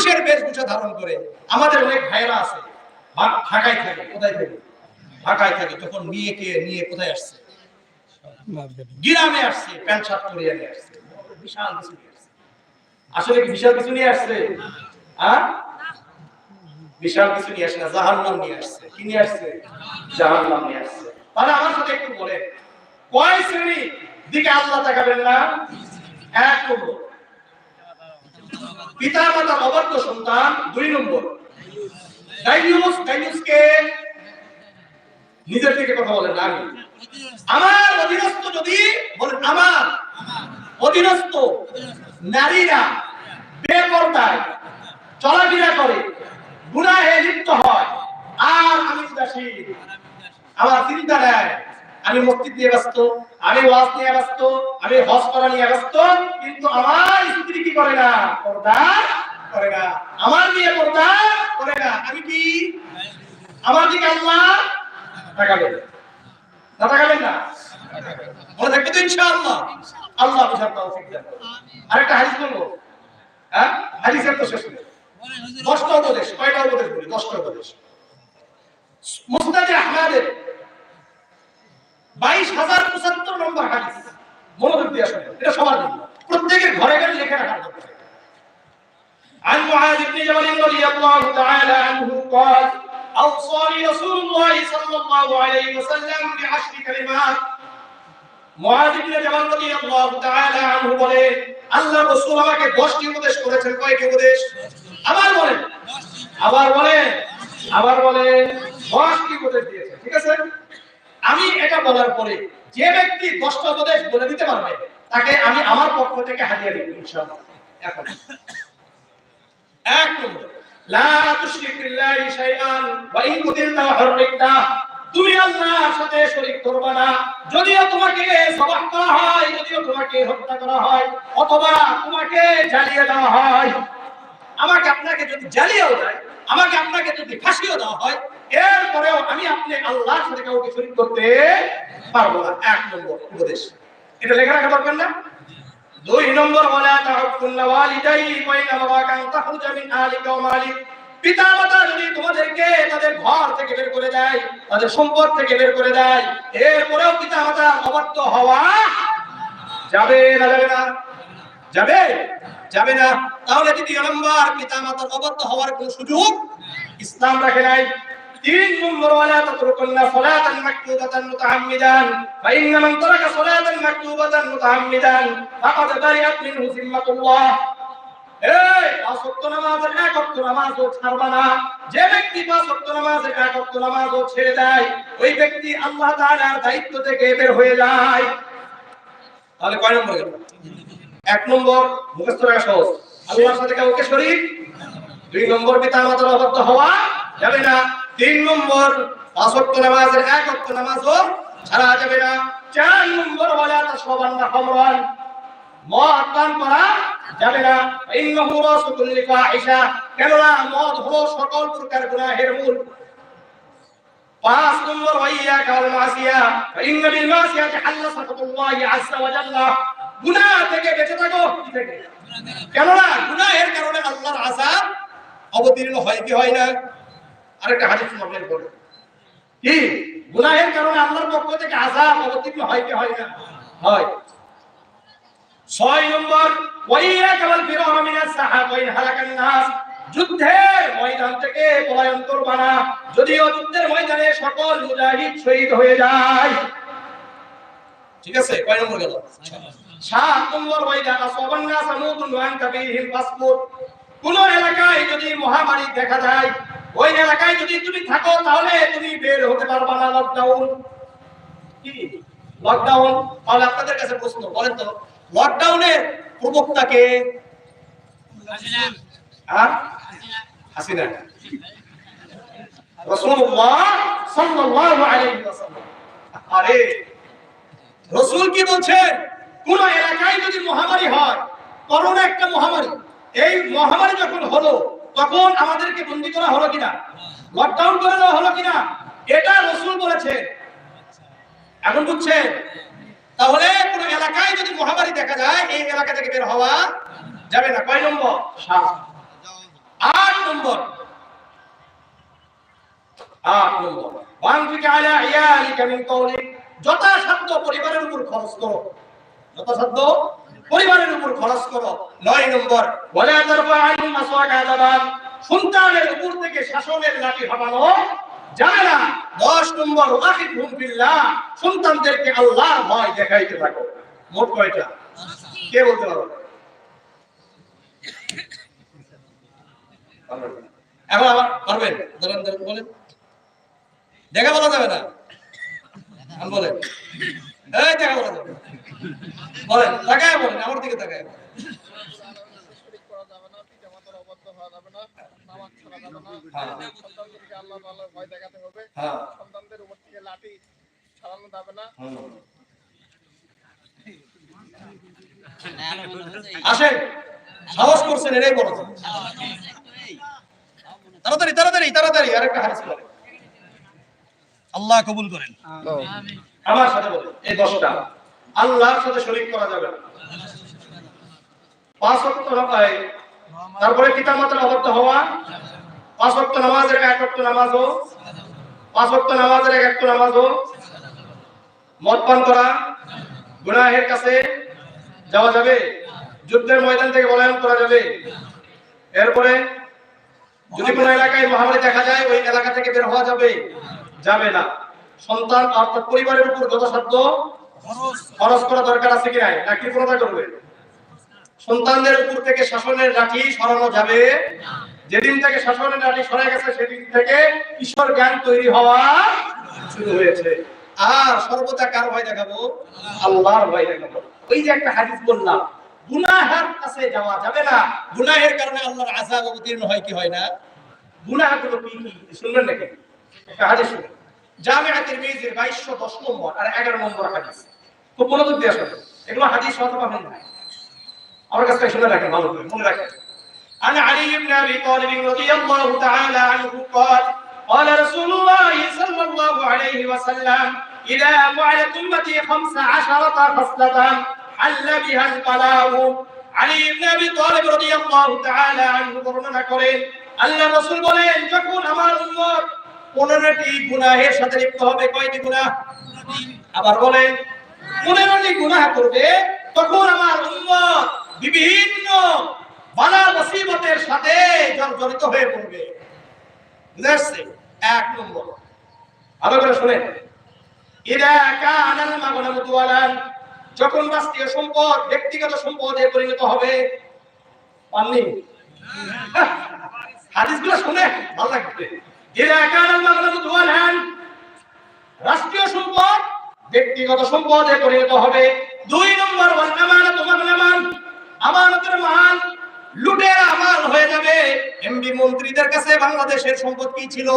পুরুষের বেশভূষা ধারণ করে। আমাদের অনেক ভাইয়েরা আছে ঢাকায় থাকে, কোথায় থাকে? ঢাকায় থাকে, তখন মেয়েকে নিয়ে কোথায় আসছে? গ্রামে আসছে, প্যান্ট শার্ট আসছে। বিশাল কিছু আসলে কি বিশাল কিছু নিয়ে আসছে? বিশাল কিছু নিয়ে আসে না নিয়ে আসছে। কি নিয়ে আসছে? নিয়ে আসছে। তাহলে আমার সাথে একটু বলে কয় শ্রেণি দিকে আল্লাহ তাকাবেন না? এক নম্বর পিতা মাতা অবাধ্য সন্তান দুই নম্বর। ডাইনিউস ডাইনিউসকে নিজের থেকে কথা বলেন আমি আমার অধীনস্থ যদি বলেন আমার, অধীনস্থ নারীরা বেপরদায় চলাফেরা করে, গুনাহে লিপ্ত হয়, আর আমি উদাসীন। আমার চিন্তা নেই আমি মসজিদ নিয়ে ব্যস্ত, আমি ওয়াজ নিয়ে ব্যস্ত, আমি হজ করা নিয়ে ব্যস্ত, কিন্তু আমার স্ত্রী কি করে না? পর্দা করে না। আমার মেয়ে পর্দা করে না। আমি কি? আমার দিকে আল্লাহ তাকাবেন। না তাকাবেন না? মনে থাকবে তো ইনশাআল্লাহ আল্লাহ। বুঝার তৌফিক দেন। আরেকটা হাদিস বলব। হ্যাঁ? হাদিসের তো শেষ নেই। দশটা উপদেশ, কয়টা উপদেশ বলি? দশটা উপদেশ। মুস্তাদে আহমেদের বাইশ হাজার পঁচাত্তর নম্বর হাদিস মনোযোগ দিয়ে আসলে এটা সবার জন্য প্রত্যেকের ঘরে ঘরে লিখে রাখার দরকার عن معاذ بن جبل رضي الله تعالى عنه قال أوصاني رسول الله صلى الله عليه وسلم بعشر كلمات মুআয ইবনে জাবাল রাদিয়াল্লাহু তাআলা আনহু বলে আল্লাহ রাসূল আমাকে 10টি উপদেশ করেছেন কয়টি উপদেশ আবার বলেন আবার বলেন আবার বলেন 10টি উপদেশ দিয়েছেন ঠিক আছে আমি এটা বলার পরে যে ব্যক্তি 10টা উপদেশ বলে দিতে পারবে, তাকে আমি আমার পক্ষ থেকে হাদিয়া দেব এখন। এক নম্বর, লা শাইআন, ওয়া ইন তুমি আল্লাহর সাথে শরীক করবে না। যদিও তোমাকে সবাহ করা হয়, যদিও তোমাকে হত্যা করা হয়, অথবা তোমাকে জ্বালিয়ে দেওয়া হয়। আমাকে আপনাকে যদি জ্বালিয়েও দেয়, আমাকে আপনাকে যদি ফাঁসিও দেওয়া হয় এরপরেও আমি আপনি আল্লাহর সাথে কাউকে শরীক করতে পারব না। এক নম্বর উপদেশ। এটা লেখা রাখা দরকার না? দুই নম্বর, ওয়ালা তাহুকুল্লা ওয়ালিদাই ওয়াইনা বাবাকা তাখরুজা মিন আলিকা ওয়া মালিক। পিতা মাতা যদি তোমাদেরকে তাদের ঘর থেকে বের করে দেয়, তাদের সম্পদ থেকে বের করে দেয়, এরপরেও পিতা মাতা অবাধ্য হওয়া যাবে না যাবে না? যাবে? যাবে না। তাহলে দ্বিতীয় নম্বর পিতা মাতার অবাধ্য হওয়ার কোন সুযোগ ইসলাম রাখে নাই। তিন নম্বর ওয়ালা তাতরুকুন্না সালাতান মাকতুবাতান মুতাআম্মিদান ফাইন্না মান তারাকা সালাতান মাকতুবাতান মুতাআম্মিদান ফাকাদ বারিআত মিনহু জিম্মাতুল্লাহ এই, পাঁচ ওয়াক্ত নামাজের এক ওয়াক্ত নামাজও ছাড়বা না। যে ব্যক্তি ছেড়ে দেয়, ওই ব্যক্তি আল্লাহ দায়িত্ব থেকে বের হয়ে যায়। তাহলে কয় এক নম্বর দুই নম্বর পিতা মাতার অবাধ্য হওয়া যাবে না। তিন নম্বর, পাঁচ ওয়াক্ত নামাজের এক ওয়াক্ত নামাজও ছাড়া যাবে না। চার নম্বর ওয়ালা তাশরাবান্না খামরান না। ইন্নাহু কেননা মদ হলো সকল প্রকার নম্বর বিল থেকে? কেননা গুনাহের কারণে আল্লাহর আযাব অবতীর্ণ হয় কি হয় না? আরেকটা হাদিস কি? গুনাহের কারণে আল্লাহর পক্ষ থেকে আযাব অবতীর্ণ হয় কি হয় না? হয়। নম্বর সাহাবাইন, হালাকান নাস। যুদ্ধের ময়দান থেকে পলায়ন করবা না যদিও যুদ্ধের ময়দানে সকল মুজাহিদ শহীদ হয়ে যায়। ঠিক আছে? কয় নম্বর গেল? সাত নম্বর ওয়াইদা আসবান কোন এলাকায় যদি মহামারী দেখা যায় ওই এলাকায় যদি তুমি থাকো, তাহলে তুমি বের হতে পারবা না লকডাউন কি? লকডাউন তাহলে আপনাদের কাছে প্রশ্ন, বলেন তো লকডাউনের হ্যাঁ? সাল্লাল্লাহু আলাইহি ওয়াসাল্লাম। আরে, রাসূল কি বলছেন এলাকায় যদি মহামারী হয় একটা মহামারী। এই মহামারী যখন হলো তখন আমাদেরকে বন্দি করা হলো কিনা? লকডাউন করে দেওয়া হলো কিনা? এটা রসুল বলেছে। এখন বুঝছেন তাহলে কোন এলাকায় যদি মহামারী দেখা যায়, এই এলাকা থেকে বের হওয়া যাবে না। কয় নম্বর? সাত নম্বর। আট নম্বর। ওয়ানফিক আলা ইয়ালিকা মিন কওলিক, যথাসাধ্য পরিবারের উপর খরচ করো। যথাসাধ্য পরিবারের উপর খরচ করো। নয় নম্বর সন্তানের উপর থেকে শাসনের লাঠি হামানো যাবে না। দশ নম্বর সন্তানদেরকে আল্লাহর ভয় দেখাইতে থাকো। মোট কয়টা? কে বলতে পারো পারবেন? বলেন। দেখা বলা যাবে না? এই, দেখা বলা যাবে। বলেন তাকায় বলেন আমার দিকে তাকায় হ্যাঁ। হ্যাঁ। সন্তানদের উপর থেকে লাঠি ছাড়ানো যাবে না, আসেন সাহস করছেন এটাই বড়। তাড়াতাড়ি তাড়াতাড়ি তাড়াতাড়ি হাদিস বলেন আল্লাহ কবুল করেন আমার সাথে বলেন এই দশটা আল্লাহর সাথে শরীক করা যাবে না। পাঁচ ওয়াক্ত নামাজ। তারপরে পিতা মাতার হওয়া। পাঁচ ওয়াক্ত নামাজের এক অক্ট নামাজ হোক পাঁচ ওয়াক্ত নামাজের এক ওয়াক্ত নামাজও। মদ পান করা। গুনাহের কাছে যাওয়া যাবে। যুদ্ধের ময়দান থেকে বলায়ন করা যাবে। এরপরে যদি কোনো এলাকায় মহামারী দেখা যায়, ওই এলাকা থেকে বের হওয়া যাবে। যাবে না। সন্তান অর্থাৎ পরিবারের উপর যথাসাধ্য খরচ করা দরকার আছে কি নাই? না কৃপণতা করবে? সন্তানদের উপর থেকে শাসনের লাঠি সরানো যাবে? যেদিন থেকে শাসনের লাঠি সরে গেছে, সেদিন থেকে ঈশ্বর জ্ঞান তৈরি হওয়া শুরু হয়েছে। আর সর্বদা কার ভয় দেখাবো? আল্লাহর ভয় দেখাবো। ওই যে একটা হাদিস বললাম, গুনাহের কাছে যাওয়া যাবে না। গুনাহের কারণে আল্লাহর আযাব অবতীর্ণ হয় কি হয় না? গুনাহগুলো কি কি? শুনবেন নাকি? একটা হাদিস শুনুন। জামিআ তিরমিজির 2210 নম্বর আর 11 নম্বর হাদিস। খুব মনোযোগ দিয়ে শুনুন এগুলো হাদিস হয়তো পাবেন না আমার কাছে শুনে রাখেন ভালো করে মনে রাখেন عن علي بن ابي طالب رضي الله تعالى عنه قال قال رسول الله صلى الله عليه وسلم اذا فعلت امتي خمس عشرة خصلة حل بها البلاء علي بن ابي طالب رضي الله تعالى عنه বর্ণনা করেন আল্লাহ রাসূল বলেন যখন আমার উম্মত 15টি গুনাহের সাথে লিপ্ত হবে কয়টি গুনাহ আবার বলেন গুনাহ করবে, তখন আমার উম্মত বিভিন্ন বালা মুসিবতের সাথে জর্জরিত হয়ে পড়বে। এক নম্বর। ভালো করে দুয়ালান যখন রাষ্ট্রীয় সম্পদ, ব্যক্তিগত সম্পদে পরিণত হবে। পাননি? হাদিসগুলো শুনে ভালো লাগবে। কানাল মাগনামু দুয়ালান রাষ্ট্রীয় সম্পদ ব্যক্তিগত সম্পদে পরিণত হবে। দুই নম্বর আমানাত আমানতের মাল লুটের আমাল হয়ে যাবে। এমপি মন্ত্রীদের কাছে বাংলাদেশের সম্পদ কি ছিল?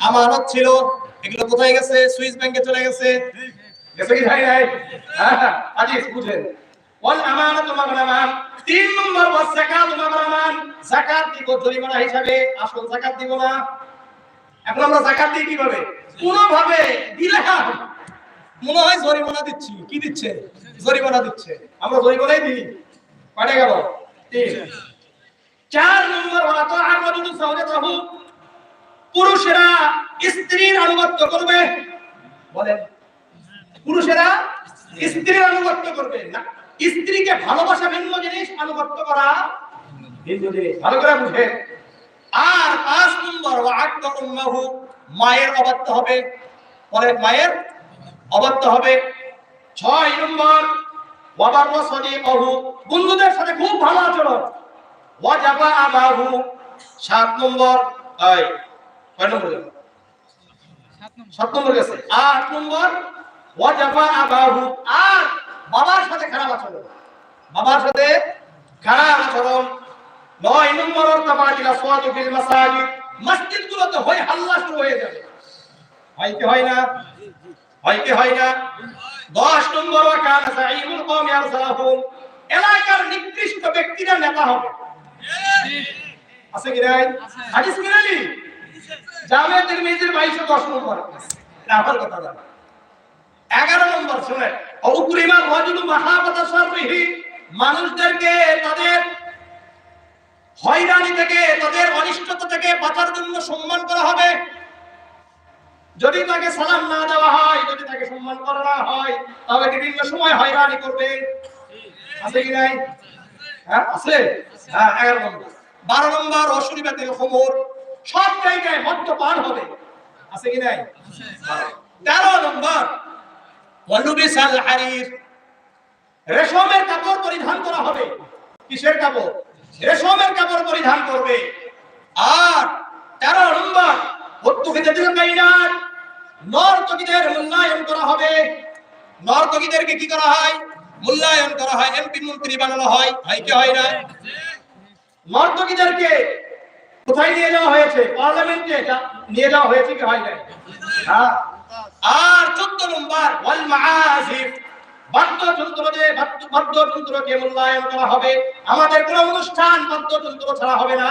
আমানত ছিল। এগুলো কোথায় গেছে? সুইস ব্যাংকে চলে গেছে। হ্যাঁ মাগনামান তিন নম্বর হিসাবে, আসল দিব না। কীভাবে? কোনোভাবে দিলাম মনে হয় জরিমানা দিচ্ছি। কি দিচ্ছে? জরিমানা দিচ্ছে। আমরা জরিমানাই দিই। কয়টা গেল। চার নম্বর ওরা তো আর মজুদ সাউজাতাহু পুরুষেরা স্ত্রীর আনুগত্য করবে। বলেন। পুরুষেরা স্ত্রীর আনুগত্য করবে। না, স্ত্রীকে ভালোবাসা ভিন্ন জিনিস, আনুগত্য করা ভিন্ন জিনিস। ভালো করে বুঝে। আর পাঁচ নম্বর ওয়াক্ত উম্মাহু মায়ের অবাধ্য হবে। পরে মায়ের অবাধ্য হবে। ছয় নম্বর ওয়াবার সদিকাহু বন্ধুদের সাথে খুব ভালো আচরণ। ওয়াজাবা আবাহু সাত নম্বর কয় নম্বর? সাত নম্বর। গেছে। আট নম্বর ওয়াজাবা আবাহু আর বাবার সাথে খারাপ আচরণ। বাবার সাথে খারাপ আচরণ। নয় নম্বর অর্থাৎ সোয়াতু ফিল মাসাজিদ। মসজিদগুলোতে হয় হাল্লা শুরু হয়ে যাবে। হয় কি হয় না? হয় কি হয় না? দশ নম্বর এলাকার নিকৃষ্ট ব্যক্তিরা নেতা হবে। আছে কি হাদিস কি জামে তিরমিজির 2210 নম্বর কথা জানা 11 নম্বর শুনে অউকুরিমা রাজুলু মাহাবাতা মানুষদেরকে তাদের হয়রানি থেকে, তাদের অনিষ্টতা থেকে বাঁচার জন্য সম্মান করা হবে। যদি তাকে সালাম না দেওয়া হয়, যদি তাকে সম্মান করা না হয় তবে বিভিন্ন সময় হয়রানি করবে? আছে কি নাই? হ্যাঁ আছে? হ্যাঁ এগারো নম্বর। বারো নম্বর অসুবিধাতের খবর সব জায়গায় মদ্যপান হবে। আছে কি নাই? তেরো নম্বর হারির। রেশমের কাপড় পরিধান করা হবে। কিসের কাপড়? রেশমের কাপড় পরিধান করবে। আর তেরো নম্বর নর্তকীদের মূল্যায়ন করা হবে। নর্তকীদেরকে কি করা হয়? মূল্যায়ন করা হয়। এমপি মন্ত্রী বানানো হয়। হয় কি হয় না? নর্তকীদেরকে কোথায় নিয়ে যাওয়া হয়েছে? পার্লামেন্টে নিয়ে যাওয়া হয়েছে কি হয় না হ্যাঁ। আর চোদ্দ নম্বর, ওয়াল মাআজিফ বাদ্যযন্ত্র বাদ্যযন্ত্রকে মূল্যায়ন করা হবে। আমাদের কোন অনুষ্ঠান বাদ্যযন্ত্র ছাড়া হবে না।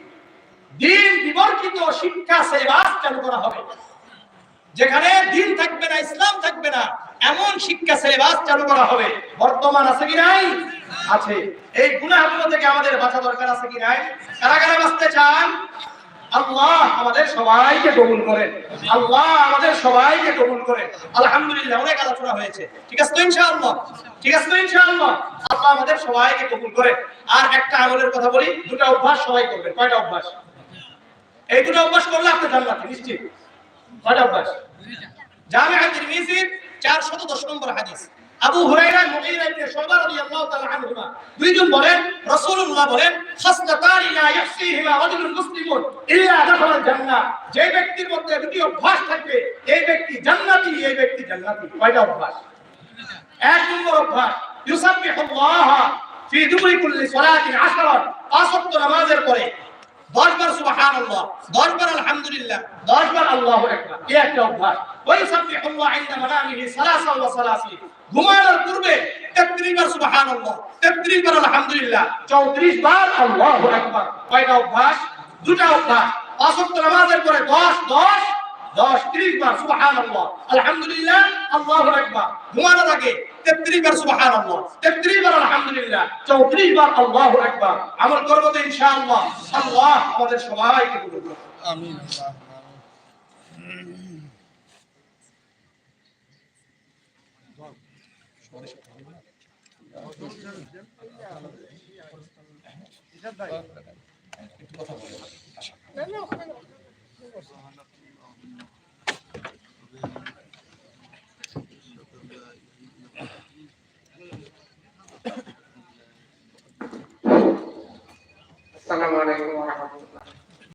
দিন বিবর্তিত শিক্ষা সিলেবাস চালু করা হবে। যেখানে দিন থাকবে না, ইসলাম থাকবে না, এমন শিক্ষা সিলেবাস চালু করা হবে। বর্তমান আছে কি নাই? আছে। এই গুনাহগুলো থেকে আমাদের বাঁচা দরকার আছে কি নাই? কারা কারা বাঁচতে চান? আল্লাহ আমাদের সবাইকে কবুল করেন। আল্লাহ আমাদের সবাইকে কবুল আলহামদুলিল্লাহ, অনেক আলোচনা হয়েছে। ঠিক আছে তো ইনশাআল্লাহ? ঠিক আছে তো ইনশাআল্লাহ? আল্লাহ আমাদের সবাইকে কবুল করেন। আর একটা আমলের কথা বলি, দুটো অভ্যাস সবাই করবেন। কয়টা অভ্যাস? এই দুটো অভ্যাস করলে আপনি জান্নাতি নিশ্চিত। কয়টা অভ্যাস? জামিআ তিরমিজির 410 নম্বর হাদিস। আবু হুরায়রা, মুগীরা ইবনে শুবা রাদিয়াল্লাহু তাআলা আনহুমা। দুইজন বলেন, রাসূলুল্লাহ বলেন খাসলাতানি লা ইয়াহসিহিমা রাজুলুন মুসলিমুন ইল্লা দাখালাল জান্নাহ। যে ব্যক্তির মধ্যে দুটি অভ্যাস থাকবে, এই ব্যক্তি জান্নাতি, এই ব্যক্তি জান্নাতি। কয়টা অভ্যাস? এক নম্বর অভ্যাস, ইউসাব্বিহুল্লাহ ফি দুবুরি কুল্লি সালাতিন আশরাত পাঁচ ওয়াক্ত নামাজের পরে দশ বার সুবহানাল্লাহ, দশ বার আলহামদুলিল্লাহ, দশ বার আল্লাহু এই একটা অভ্যাস। ওই সাব্বিহুল্লাহ ইনদা মানামিহি সালাসা ওয়া সালাসি। ঘুমানোর পূর্বে 33 বার সুবহানাল্লাহ 33 বার আলহামদুলিল্লাহ 34 বার আল্লাহু আকবার। কয়টা অভ্যাস? দুটা অভ্যাস। ওয়াক্ত নামাজের পরে 10 10 দশ, ত্রিশ বার সুবাহান আল্লাহ আলহামদুলিল্লাহ, আল্লাহ আকবার। ঘুমানোর আগে তেত্রিশ বার সুবাহান আল্লাহ তেত্রিশ বার আলহামদুলিল্লাহ চৌত্রিশ বার আল্লাহ আকবার আমল করব তো ইনশাআল্লাহ আল্লাহ আমাদের সবাইকে কবুল করুন। আমিন আল্লাহ Assalamu alaikum